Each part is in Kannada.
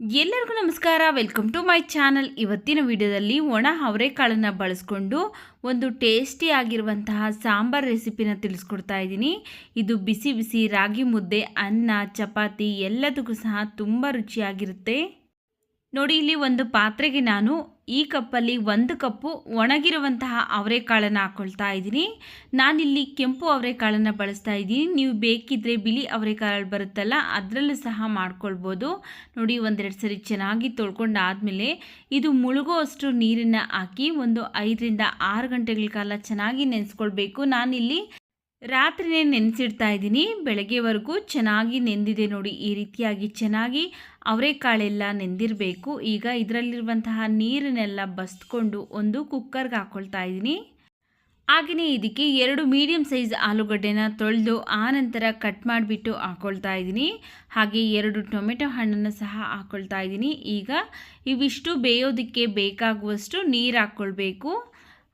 ಎಲ್ಲರಿಗೂ ನಮಸ್ಕಾರ. ವೆಲ್ಕಮ್ ಟು ಮೈ ಚಾನಲ್ ಇವತ್ತಿನ ವಿಡಿಯೋದಲ್ಲಿ ಒಣ ಅವರೆಕಾಳನ್ನು ಬಳಸ್ಕೊಂಡು ಒಂದು ಟೇಸ್ಟಿ ಆಗಿರುವಂತಹ ಸಾಂಬಾರ್ ರೆಸಿಪಿನ ತಿಳಿಸ್ಕೊಡ್ತಾ ಇದ್ದೀನಿ. ಇದು ಬಿಸಿ ಬಿಸಿ ರಾಗಿ ಮುದ್ದೆ, ಅನ್ನ, ಚಪಾತಿ ಎಲ್ಲದಕ್ಕೂ ಸಹ ತುಂಬ ರುಚಿಯಾಗಿರುತ್ತೆ. ನೋಡಿ, ಇಲ್ಲಿ ಒಂದು ಪಾತ್ರೆಗೆ ನಾನು ಈ ಕಪ್ಪಲ್ಲಿ ಒಂದು ಕಪ್ಪು ಒಣಗಿರುವಂತಹ ಅವರೆಕಾಳನ್ನು ಹಾಕ್ಕೊಳ್ತಾ ಇದ್ದೀನಿ. ನಾನಿಲ್ಲಿ ಕೆಂಪು ಅವರೆಕಾಳನ್ನು ಬಳಸ್ತಾ ಇದ್ದೀನಿ. ನೀವು ಬೇಕಿದ್ದರೆ ಬಿಳಿ ಅವರೆಕಾಳು ಬರುತ್ತಲ್ಲ, ಅದರಲ್ಲೂ ಸಹ ಮಾಡ್ಕೊಳ್ಬೋದು. ನೋಡಿ, ಒಂದೆರಡು ಸರಿ ಚೆನ್ನಾಗಿ ತೊಳ್ಕೊಂಡು ಆದಮೇಲೆ ಇದು ಮುಳುಗುವಷ್ಟು ನೀರನ್ನು ಹಾಕಿ ಒಂದು ಐದರಿಂದ ಆರು ಗಂಟೆಗಳ ಕಾಲ ಚೆನ್ನಾಗಿ ನೆನೆಸ್ಕೊಳ್ಬೇಕು. ನಾನಿಲ್ಲಿ ರಾತ್ರಿನೇ ನೆನೆಸಿಡ್ತಾ ಇದ್ದೀನಿ. ಬೆಳಗ್ಗೆವರೆಗೂ ಚೆನ್ನಾಗಿ ನೆಂದಿದೆ ನೋಡಿ. ಈ ರೀತಿಯಾಗಿ ಚೆನ್ನಾಗಿ ಅವರೆಕಾಳೆಲ್ಲ ನೆಂದಿರಬೇಕು. ಈಗ ಇದರಲ್ಲಿರುವಂತಹ ನೀರನ್ನೆಲ್ಲ ಬಸ್ಕೊಂಡು ಒಂದು ಕುಕ್ಕರ್ಗೆ ಹಾಕ್ಕೊಳ್ತಾ ಇದ್ದೀನಿ. ಹಾಗೆಯೇ ಇದಕ್ಕೆ ಎರಡು ಮೀಡಿಯಂ ಸೈಜ್ ಆಲೂಗಡ್ಡೆನ ತೊಳೆದು ಆನಂತರ ಕಟ್ ಮಾಡಿಬಿಟ್ಟು ಹಾಕ್ಕೊಳ್ತಾ ಇದ್ದೀನಿ. ಹಾಗೆ ಎರಡು ಟೊಮೆಟೊ ಹಣ್ಣನ್ನು ಸಹ ಹಾಕ್ಕೊಳ್ತಾ ಇದ್ದೀನಿ. ಈಗ ಇವಿಷ್ಟು ಬೇಯೋದಕ್ಕೆ ಬೇಕಾಗುವಷ್ಟು ನೀರು ಹಾಕ್ಕೊಳ್ಬೇಕು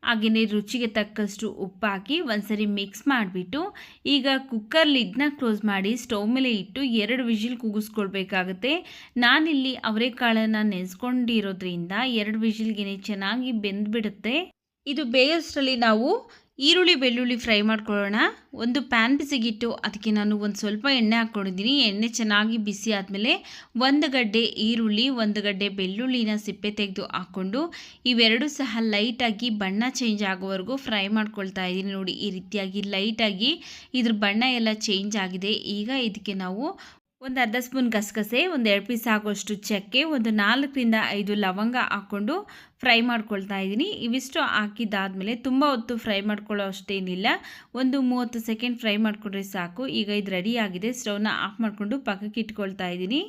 ಹಾಗೆಯೇ ರುಚಿಗೆ ತಕ್ಕಷ್ಟು ಉಪ್ಪು ಹಾಕಿ ಒಂದ್ಸರಿ ಮಿಕ್ಸ್ ಮಾಡಿಬಿಟ್ಟು ಈಗ ಕುಕ್ಕರ್ ಲಿಡ್ನ ಕ್ಲೋಸ್ ಮಾಡಿ ಸ್ಟವ್ ಮೇಲೆ ಇಟ್ಟು ಎರಡು ವಿಜಿಲ್ ಕೂಗಿಸ್ಕೊಳ್ಬೇಕಾಗುತ್ತೆ ನಾನಿಲ್ಲಿ ಅವರೆಕಾಳನ್ನು ನೆನೆಸ್ಕೊಂಡಿರೋದ್ರಿಂದ ಎರಡು ವಿಜಿಲ್ಗೆ ಚೆನ್ನಾಗಿ ಬೆಂದ್ಬಿಡುತ್ತೆ. ಇದು ಬೇಯೋಷ್ಟರಲ್ಲಿ ನಾವು ಈರುಳ್ಳಿ ಬೆಳ್ಳುಳ್ಳಿ ಫ್ರೈ ಮಾಡ್ಕೊಳ್ಳೋಣ. ಒಂದು ಪ್ಯಾನ್ ಬಿಸಿಗಿಟ್ಟು ಅದಕ್ಕೆ ನಾನು ಒಂದು ಸ್ವಲ್ಪ ಎಣ್ಣೆ ಹಾಕ್ಕೊಂಡಿದ್ದೀನಿ. ಎಣ್ಣೆ ಚೆನ್ನಾಗಿ ಬಿಸಿ ಆದಮೇಲೆ ಒಂದು ಗಡ್ಡೆ ಈರುಳ್ಳಿ, ಒಂದು ಗಡ್ಡೆ ಬೆಳ್ಳುಳ್ಳಿನ ಸಿಪ್ಪೆ ತೆಗೆದು ಹಾಕ್ಕೊಂಡು ಇವೆರಡು ಸಹ ಲೈಟಾಗಿ ಬಣ್ಣ ಚೇಂಜ್ ಆಗೋವರೆಗೂ ಫ್ರೈ ಮಾಡ್ಕೊಳ್ತಾ ಇದ್ದೀನಿ ನೋಡಿ ಈ ರೀತಿಯಾಗಿ ಲೈಟಾಗಿ ಇದ್ರ ಬಣ್ಣ ಎಲ್ಲ ಚೇಂಜ್ ಆಗಿದೆ. ಈಗ ಇದಕ್ಕೆ ನಾವು ಒಂದು ಅರ್ಧ ಸ್ಪೂನ್ ಗಸಗಸೆ, ಒಂದು ಎರಡು ಪೀಸ್ ಆಗೋಷ್ಟು ಚಕ್ಕೆ, ಒಂದು ನಾಲ್ಕರಿಂದ ಐದು ಲವಂಗ ಹಾಕ್ಕೊಂಡು ಫ್ರೈ ಮಾಡ್ಕೊಳ್ತಾ ಇದ್ದೀನಿ. ಇವಿಷ್ಟು ಹಾಕಿದ್ದಾದಮೇಲೆ ತುಂಬ ಹೊತ್ತು ಫ್ರೈ ಮಾಡ್ಕೊಳ್ಳೋ ಅಷ್ಟೇನಿಲ್ಲ. ಒಂದು ಮೂವತ್ತು ಸೆಕೆಂಡ್ ಫ್ರೈ ಮಾಡಿಕೊಂಡ್ರೆ ಸಾಕು. ಈಗ ಇದು ರೆಡಿ ಆಗಿದೆ. ಸ್ಟವ್ನ ಆಫ್ ಮಾಡಿಕೊಂಡು ಪಕ್ಕಕ್ಕೆ ಇಟ್ಕೊಳ್ತಾ ಇದ್ದೀನಿ.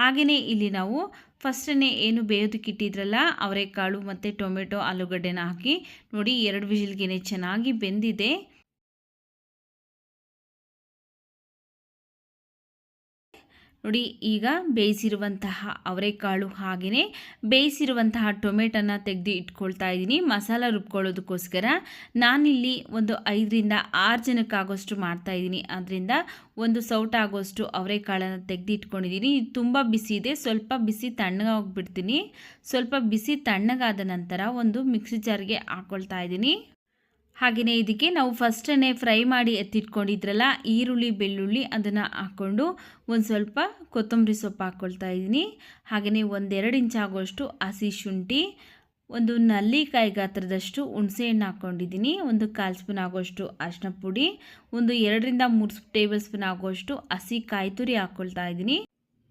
ಹಾಗೆಯೇ ಇಲ್ಲಿ ನಾವು ಫಸ್ಟನ್ನೇ ಏನು ಬೇಯೋದಕ್ಕೆ ಇಟ್ಟಿದ್ರಲ್ಲ, ಅವರೆಕಾಳು ಮತ್ತು ಟೊಮೆಟೊ, ಆಲೂಗಡ್ಡೆನ ಹಾಕಿ ನೋಡಿ, ಎರಡು ವಿಜಿಲ್ಗೆ ಚೆನ್ನಾಗಿ ಬೆಂದಿದೆ. ನೋಡಿ, ಈಗ ಬೇಯಿಸಿರುವಂತಹ ಅವರೆಕಾಳು ಹಾಗೆಯೇ ಬೇಯಿಸಿರುವಂತಹ ಟೊಮೆಟೊನ ತೆಗೆದು ಇಟ್ಕೊಳ್ತಾ ಇದ್ದೀನಿ. ಮಸಾಲ ರುಬ್ಕೊಳ್ಳೋದಕ್ಕೋಸ್ಕರ ನಾನಿಲ್ಲಿ ಒಂದು ಐದರಿಂದ ಆರು ಜನಕ್ಕಾಗೋಷ್ಟು ಮಾಡ್ತಾಯಿದ್ದೀನಿ ಅದರಿಂದ ಒಂದು ಸೌಟ ಆಗೋಷ್ಟು ಅವರೆಕಾಳನ್ನು ತೆಗೆದು ಇಟ್ಕೊಂಡಿದ್ದೀನಿ. ತುಂಬ ಬಿಸಿ ಇದೆ. ಸ್ವಲ್ಪ ಬಿಸಿ ತಣ್ಣಗಾಗ್ಬಿಡ್ತೀನಿ. ಸ್ವಲ್ಪ ಬಿಸಿ ತಣ್ಣಗಾದ ನಂತರ ಒಂದು ಮಿಕ್ಸಿ ಜಾರ್ಗೆ ಹಾಕ್ಕೊಳ್ತಾ ಇದ್ದೀನಿ. ಹಾಗೆಯೇ ಇದಕ್ಕೆ ನಾವು ಫಸ್ಟನ್ನೇ ಫ್ರೈ ಮಾಡಿ ಎತ್ತಿಟ್ಕೊಂಡಿದ್ರಲ್ಲ, ಈರುಳ್ಳಿ, ಬೆಳ್ಳುಳ್ಳಿ ಅದನ್ನು ಹಾಕ್ಕೊಂಡು ಒಂದು ಸ್ವಲ್ಪ ಕೊತ್ತಂಬರಿ ಸೊಪ್ಪು ಹಾಕ್ಕೊಳ್ತಾ ಇದ್ದೀನಿ. ಹಾಗೆಯೇ ಒಂದೆರಡು ಇಂಚ್ ಆಗೋಷ್ಟು ಹಸಿ ಶುಂಠಿ, ಒಂದು ನಲ್ಲಿಕಾಯಿ ಗಾತ್ರದಷ್ಟು ಹುಣಸೆಹಣ್ಣು ಹಾಕ್ಕೊಂಡಿದ್ದೀನಿ. ಒಂದು ಕಾಲು ಸ್ಪೂನ್ ಆಗೋಷ್ಟು ಅರಿಶಿನ ಪುಡಿ, ಒಂದು ಎರಡರಿಂದ ಮೂರು ಟೇಬಲ್ ಸ್ಪೂನ್ ಆಗೋಷ್ಟು ಹಸಿ ಕಾಯಿ ತುರಿ ಹಾಕ್ಕೊಳ್ತಾ ಇದ್ದೀನಿ.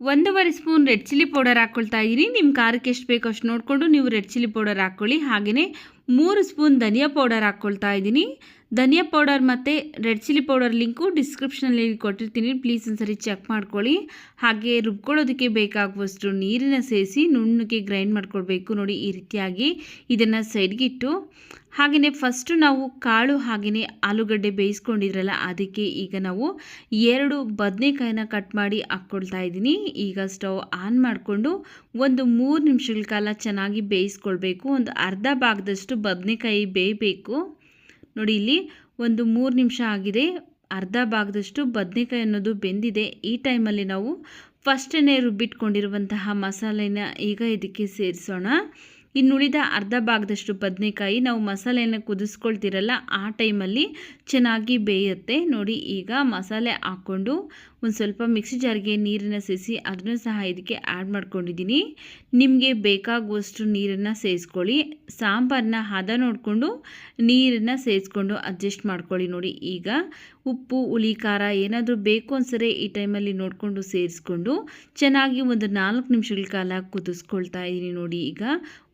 ಒಂದೂವರೆ ಸ್ಪೂನ್ ರೆಡ್ ಚಿಲ್ಲಿ ಪೌಡರ್ ಹಾಕ್ಕೊಳ್ತಾ ಇದ್ದೀನಿ. ನಿಮ್ಮ ಖಾರಕ್ಕೆ ಎಷ್ಟು ಬೇಕೋ ಅಷ್ಟು ನೋಡಿಕೊಂಡು ನೀವು ರೆಡ್ ಚಿಲ್ಲಿ ಪೌಡರ್ ಹಾಕ್ಕೊಳ್ಳಿ ಹಾಗೆಯೇ ಮೂರು ಸ್ಪೂನ್ ಧನಿಯಾ ಪೌಡರ್ ಹಾಕ್ಕೊಳ್ತಾ ಇದ್ದೀನಿ. ಧನಿಯಾ ಪೌಡರ್ ಮತ್ತು ರೆಡ್ ಚಿಲ್ಲಿ ಪೌಡರ್ ಲಿಂಕು ಡಿಸ್ಕ್ರಿಪ್ಷನಲ್ಲಿ ಕೊಟ್ಟಿರ್ತೀನಿ. ಪ್ಲೀಸ್ ಒಂದ್ಸರಿ ಚೆಕ್ ಮಾಡ್ಕೊಳ್ಳಿ. ಹಾಗೆ ರುಬ್ಕೊಳ್ಳೋದಕ್ಕೆ ಬೇಕಾಗುವಷ್ಟು ನೀರಿನ ಸೇರಿಸಿ ನುಣ್ಣಗೆ ಗ್ರೈಂಡ್ ಮಾಡ್ಕೊಳ್ಬೇಕು ನೋಡಿ ಈ ರೀತಿಯಾಗಿ ಇದನ್ನು ಸೈಡ್ಗಿಟ್ಟು ಹಾಗೆಯೇ ಫಸ್ಟು ನಾವು ಕಾಳು ಹಾಗೆಯೇ ಆಲೂಗಡ್ಡೆ ಬೇಯಿಸ್ಕೊಂಡಿದ್ರಲ್ಲ ಅದಕ್ಕೆ ಈಗ ನಾವು ಎರಡು ಬದನೆಕಾಯಿನ ಕಟ್ ಮಾಡಿ ಹಾಕ್ಕೊಳ್ತಾ ಇದ್ದೀನಿ. ಈಗ ಸ್ಟವ್ ಆನ್ ಮಾಡಿಕೊಂಡು ಒಂದು ಮೂರು ನಿಮಿಷಗಳ ಕಾಲ ಚೆನ್ನಾಗಿ ಬೇಯಿಸ್ಕೊಳ್ಬೇಕು. ಒಂದು ಅರ್ಧ ಭಾಗದಷ್ಟು ಬದನೆಕಾಯಿ ಬೇಯಬೇಕು. ನೋಡಿ ಇಲ್ಲಿ ಒಂದು ಮೂರು ನಿಮಿಷ ಆಗಿದೆ. ಅರ್ಧ ಭಾಗದಷ್ಟು ಬದನೆಕಾಯಿ ಅನ್ನೋದು ಬೆಂದಿದೆ. ಈ ಟೈಮಲ್ಲಿ ನಾವು ಫಸ್ಟೇ ರುಬ್ಬಿಟ್ಕೊಂಡಿರುವಂತಹ ಮಸಾಲೆನ ಈಗ ಇದಕ್ಕೆ ಸೇರಿಸೋಣ. ಇನ್ನುಳಿದ ಅರ್ಧ ಭಾಗದಷ್ಟು ಬದನೆಕಾಯಿ ನಾವು ಮಸಾಲೆಯನ್ನು ಕುದಿಸ್ಕೊಳ್ತಿರಲ್ಲ, ಆ ಟೈಮಲ್ಲಿ ಚೆನ್ನಾಗಿ ಬೇಯುತ್ತೆ. ನೋಡಿ ಈಗ ಮಸಾಲೆ ಹಾಕ್ಕೊಂಡು ಒಂದು ಸ್ವಲ್ಪ ಮಿಕ್ಸಿ ಜಾರ್ಗೆ ನೀರನ್ನು ಸೇರಿಸಿ ಅದನ್ನು ಸಹ ಇದಕ್ಕೆ ಆ್ಯಡ್ ಮಾಡ್ಕೊಂಡಿದ್ದೀನಿ. ನಿಮಗೆ ಬೇಕಾಗುವಷ್ಟು ನೀರನ್ನು ಸೇರಿಸ್ಕೊಳ್ಳಿ ಸಾಂಬಾರನ್ನ ಹದ ನೋಡಿಕೊಂಡು ನೀರನ್ನು ಸೇರಿಸ್ಕೊಂಡು ಅಡ್ಜಸ್ಟ್ ಮಾಡ್ಕೊಳ್ಳಿ ನೋಡಿ ಈಗ. ಉಪ್ಪು, ಹುಳಿ, ಖಾರ ಏನಾದರೂ ಬೇಕು ಅನ್ಸರೆ ಈ ಟೈಮಲ್ಲಿ ನೋಡಿಕೊಂಡು ಸೇರಿಸ್ಕೊಂಡು ಚೆನ್ನಾಗಿ ಒಂದು ನಾಲ್ಕು ನಿಮಿಷಗಳ ಕಾಲ ಕುದಿಸ್ಕೊಳ್ತಾ ಇದ್ದೀನಿ ನೋಡಿ ಈಗ.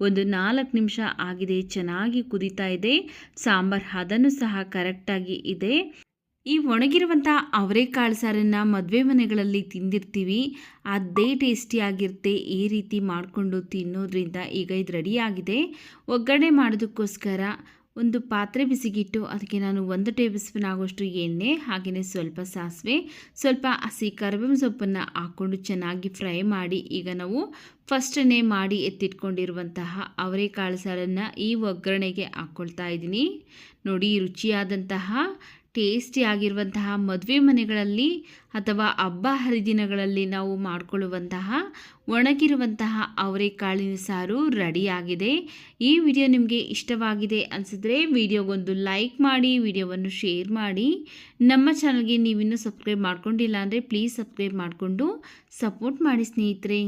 ಒಂದು ನಾಲ್ಕು ನಿಮಿಷ ಆಗಿದೆ, ಚೆನ್ನಾಗಿ ಕುದೀತಾ ಇದೆ. ಸಾಂಬಾರು ಹದನು ಸಹ ಕರೆಕ್ಟಾಗಿ ಇದೆ. ಈ ಒಣಗಿರುವಂಥ ಅವರೆಕಾಳು ಸಾರನ್ನು ಮದುವೆ ಮನೆಗಳಲ್ಲಿ ತಿಂದಿರ್ತೀವಿ. ಅದೇ ಟೇಸ್ಟಿಯಾಗಿರುತ್ತೆ ಈ ರೀತಿ ಮಾಡಿಕೊಂಡು ತಿನ್ನೋದ್ರಿಂದ ಈಗ ಇದು ರೆಡಿಯಾಗಿದೆ ಒಗ್ಗರಣೆ ಮಾಡೋದಕ್ಕೋಸ್ಕರ ಒಂದು ಪಾತ್ರೆ ಬಿಸಿಗಿಟ್ಟು ಅದಕ್ಕೆ ನಾನು ಒಂದು ಟೇಬಲ್ ಸ್ಪೂನ್ ಆಗೋಷ್ಟು ಎಣ್ಣೆ ಹಾಗೆಯೇ ಸ್ವಲ್ಪ ಸಾಸಿವೆ, ಸ್ವಲ್ಪ ಹಸಿ ಕರಿಬೇವಿನ ಸೊಪ್ಪನ್ನು ಹಾಕ್ಕೊಂಡು ಚೆನ್ನಾಗಿ ಫ್ರೈ ಮಾಡಿ ಈಗ ನಾವು ಫಸ್ಟನ್ನೇ ಮಾಡಿ ಎತ್ತಿಟ್ಕೊಂಡಿರುವಂತಹ ಅವರೆಕಾಳು ಸಾರನ್ನು ಈ ಒಗ್ಗರಣೆಗೆ ಹಾಕ್ಕೊಳ್ತಾ ಇದ್ದೀನಿ. ನೋಡಿ ರುಚಿಯಾದಂತಹ ಟೇಸ್ಟಿಯಾಗಿರುವಂತಹ ಮದುವೆ ಮನೆಗಳಲ್ಲಿ ಅಥವಾ ಹಬ್ಬ ಹರಿದಿನಗಳಲ್ಲಿ ನಾವು ಮಾಡಿಕೊಳ್ಳುವಂತಹ, ಒಣಗಿರುವಂತಹ ಅವರೆಕಾಳಿನ ಸಾರು ರೆಡಿಯಾಗಿದೆ. ಈ ವಿಡಿಯೋ ನಿಮಗೆ ಇಷ್ಟವಾಗಿದೆ ಅನಿಸಿದ್ರೆ ವಿಡಿಯೋಗೊಂದು ಲೈಕ್ ಮಾಡಿ, ವಿಡಿಯೋವನ್ನು ಶೇರ್ ಮಾಡಿ. ನಮ್ಮ ಚಾನಲ್ಗೆ ನೀವಿನ್ನೂ ಸಬ್ಸ್ಕ್ರೈಬ್ ಮಾಡ್ಕೊಂಡಿಲ್ಲ ಅಂದರೆ ಪ್ಲೀಸ್ ಸಬ್ಸ್ಕ್ರೈಬ್ ಮಾಡಿಕೊಂಡು ಸಪೋರ್ಟ್ ಮಾಡಿ ಸ್ನೇಹಿತರೆ.